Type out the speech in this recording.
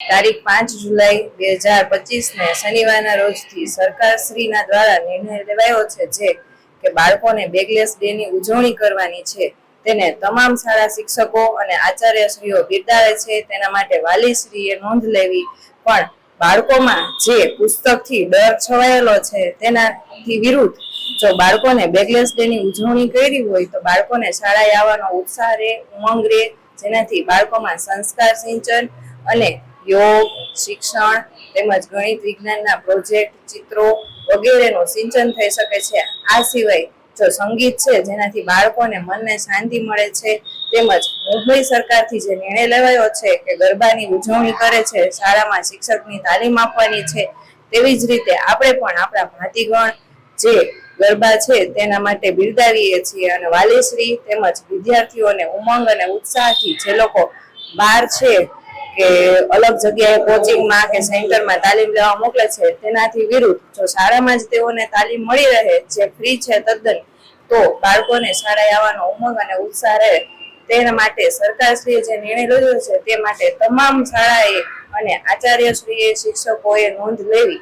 તારીખ પાંચ જુલાઈ બે હજાર પચીસ ને શનિવારના રોજથી સરકારશ્રીના દ્વારા નિર્ણય લેવાયો છે જે કે બાળકોને બેગલેસ ડે ની ઉજવણી કરવાની છે. તેને તમામ શાળા શિક્ષકો અને આચાર્યશ્રીઓ બિરદાવે છે. તેના માટે વાલીશ્રીએ નોંધ લેવી. પણ બાળકોમાં જે પુસ્તકથી ડર છવાયેલો છે તેનાથી વિરુદ્ધ જો બાળકોને બેગલેસ ડે ની ઉજવણી કરી હોય તો બાળકોને શાળાએ આવવાનો ઉત્સાહ રહે, ઉમંગ રહે. જેનાથી બાળકોમાં સંસ્કાર સિંચન અને યોગ, શિક્ષણ તેમજ ગણિત વિજ્ઞાનના પ્રોજેક્ટ, ચિત્રો વગેરેનું સિંચન થઈ શકે છે. આ સિવાય જો સંગીત છે, જેનાથી બાળકોને મનને શાંતિ મળે છે, તેમજ મુંબઈ સરકારથી જે નિર્ણય લેવાયો છે કે ગરબાની ઉજવણી કરે છે, શાળામાં શિક્ષકની તાલીમ આપવાની છે, તેવી જ રીતે આપણે પણ આપણા ભાતીગણ જે ગરબા છે, તેના માટે બિરદાવીએ છીએ અને વાલીશ્રી તેમજ વિદ્યાર્થીઓને ઉમંગ અને ઉત્સાહથી જે લોકો બહાર છે કે અલગ જગ્યાએ કોચિંગમાં કે સેન્ટરમાં તાલીમ લેવા મોકલે છે, તેનાથી વિરુદ્ધ જો શાળામાં જ તેઓને તાલીમ મળી રહે, જે ફ્રી છે તદ્દન, તો બાળકોને શાળાએ આવવાનો ઉમંગ અને ઉત્સાહ રહે. તેના માટે સરકારશ્રીએ જે નિર્ણય લીધો છે, તે માટે તમામ શાળાએ અને આચાર્યશ્રીએ શિક્ષકોએ નોંધ લેવી.